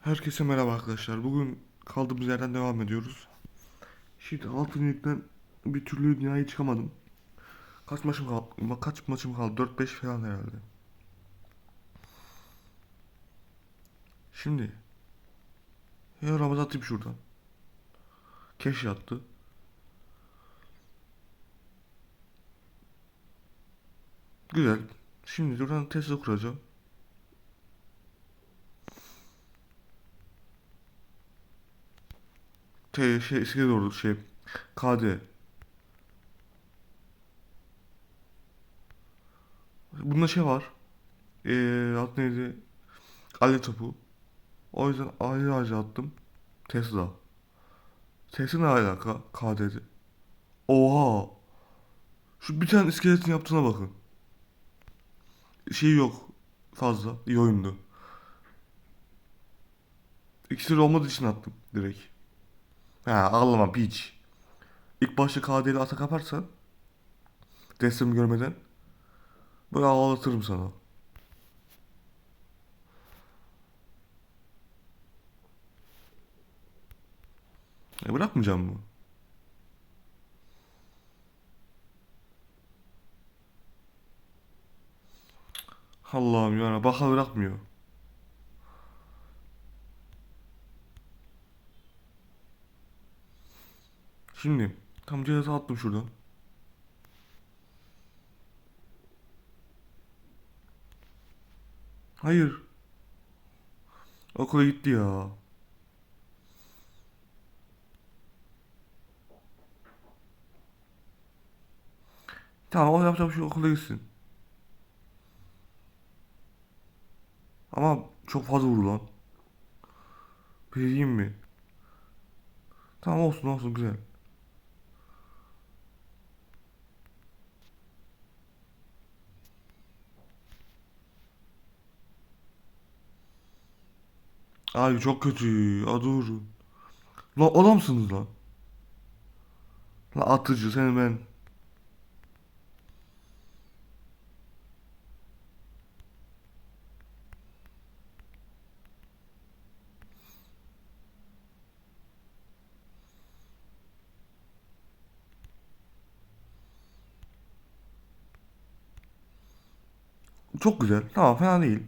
Herkese merhaba arkadaşlar. Bugün kaldığımız yerden devam ediyoruz. Şimdi altın ligden bir türlü nihai çıkamadım. Kaç maçım kaldı? Kaç maçım kaldı? 4-5 falan herhalde. Şimdi ya Ramazan atayım şuradan. Keş yattı. Güzel. Şimdi buradan Tesla kuracağım. T şey eskiye doğru şey KD. Bunda şey var. Eee adı neydi? Ale topu. O yüzden ayrı ayrı attım. Tesla. Tesla ne alaka? KD'de. Oha. Şu bir tane iskeletin yaptığına bakın. Şey yok. Fazla. İyi oyundu. İkisi olmadığı için attım direkt. Ha ağlama piç. İlk başta KD'li atak yaparsan destemi görmeden böyle ağlatırım sana. E bırakmayacağım mı? Allah'ım ya baka bırakmıyor. Şimdi tam cihazı attım şuradan. Hayır. Okula gitti ya. Tamam o yapacak bir şey okula gitsin. Ama çok fazla vurdu lan. Bir şey diyeyim mi? Tamam olsun olsun güzel. Abi çok kötü. Aa durun. Lan adamsınız lan. Lan atıcı seni ben. Çok güzel. Tamam fena değil.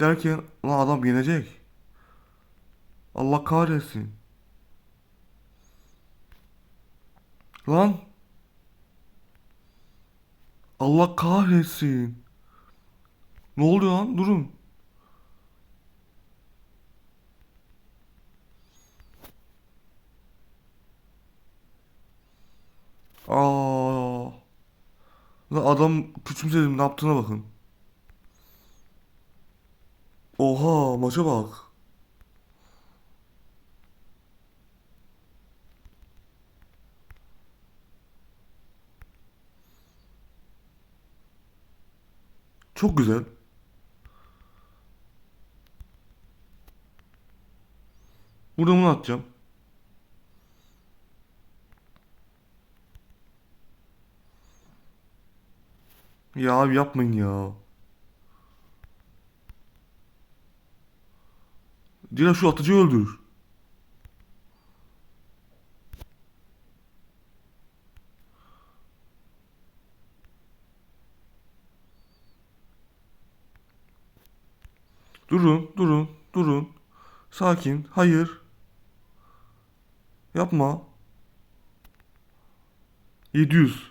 Derken lan adam yenecek. Allah kahretsin. Lan. Allah kahretsin. Ne oluyor lan? Durun. Aa. Lan adam küçümsedim ne yaptığına bakın. Burada bunu atacağım. Ya abi yapmayın ya. Dila şu atıcıyı öldür. Durun, durun, durun. Sakin. Hayır. Yapma. 700.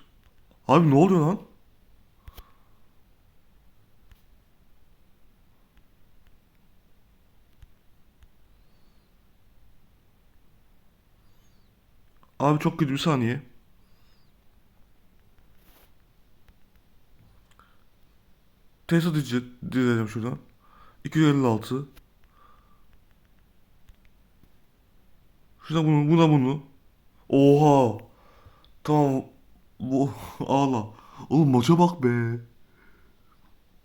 Abi ne oluyor lan? Abi çok kötü bir saniye. Tesla diyece- diyeceğim şuradan. 256. Şurada bunu, buna bunu. Oha. Tamam. Bu ağla. Oğlum maça bak be.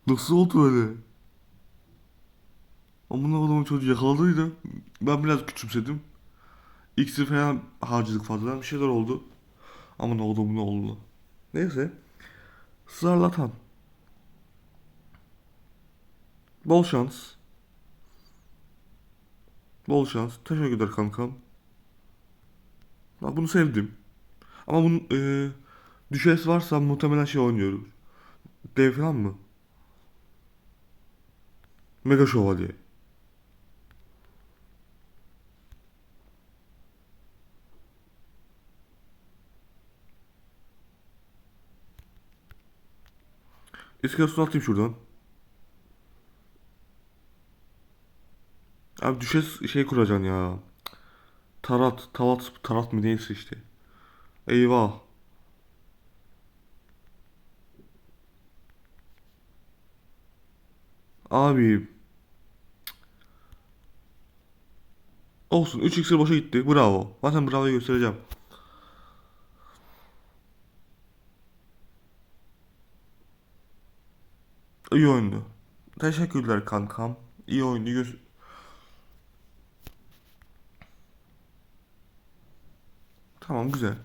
Nasıl oldu öyle? Amına kodumun çocuğu yakaladıydı. Ben biraz küçümsedim. İksir falan harcadık fazladan bir şeyler oldu. Ama ne oldu bu ne oldu. Neyse. Zarlatan. Bol şans. Bol şans. Teşekkürler kankam. Bak bunu sevdim. Ama bunun e, düşes varsa muhtemelen şey oynuyoruz. Dev falan mı? Mega Şövalye. İskeletonu atayım şuradan. Abi düşes şey kuracaksın ya. Tarat, talat, tarat mı neyse işte. Eyvah. Abi. Olsun 3 iksir boşa gitti. Bravo. Zaten bravo'yu göstereceğim. İyi oyundu. Teşekkürler kankam. İyi oyundu. Gö- Tamam güzel.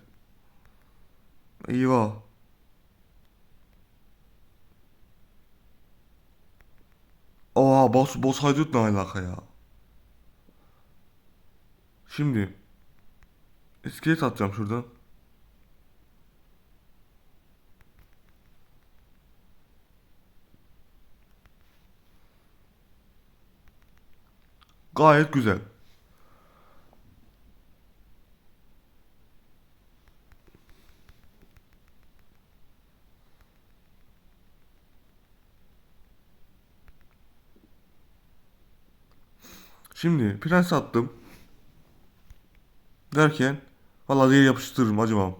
Eyvah. Aa boss, boss haydut ne alaka ya? Şimdi iskelet atacağım şuradan. Gayet güzel. Şimdi prens attım. Derken vallahi diye yapıştırırım acımam.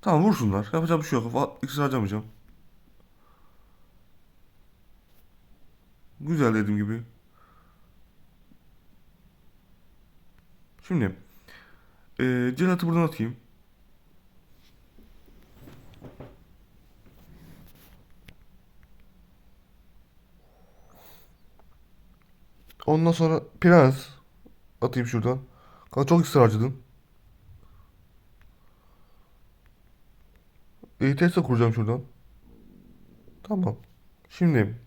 Tamam vursunlar. Yapacak bir şey yok. İksir harcamayacağım. Güzel dediğim gibi. Şimdi eee celatı buradan atayım. Ondan sonra prens atayım şuradan. Kanka çok ısrar harcadın. E, Tesla kuracağım şuradan. Tamam. Şimdi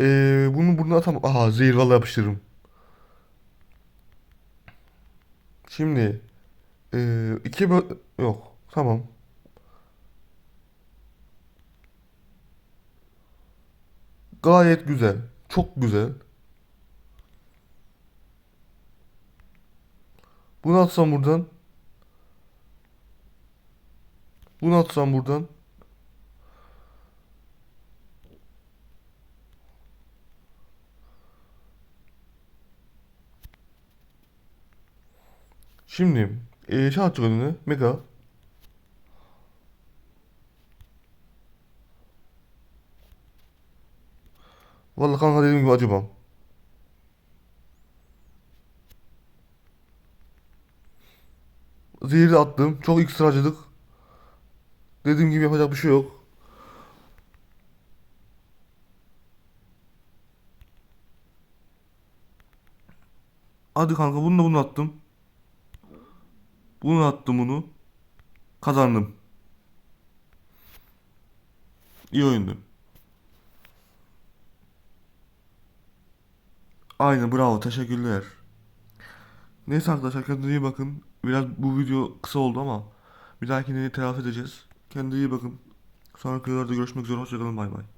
e, bunu buradan atamam. Aha zehir vallahi yapıştırırım. Şimdi e, iki bö yok. Tamam. Gayet güzel. Çok güzel. Bunu atsam buradan. Bunu atsam buradan. Şimdi e, atacak önüne. Mega. Vallahi kanka dediğim gibi acımam. Zehri de attım. Çok ekstra acıdık. Dediğim gibi yapacak bir şey yok. Hadi kanka bunu da bunu attım. Bunu attım bunu. Kazandım. İyi oyundu. Aynen bravo teşekkürler. Neyse arkadaşlar kendinize iyi bakın. Biraz bu video kısa oldu ama bir dahakini telafi edeceğiz. Kendinize iyi bakın. Sonraki videolarda görüşmek üzere. Hoşçakalın bay bay.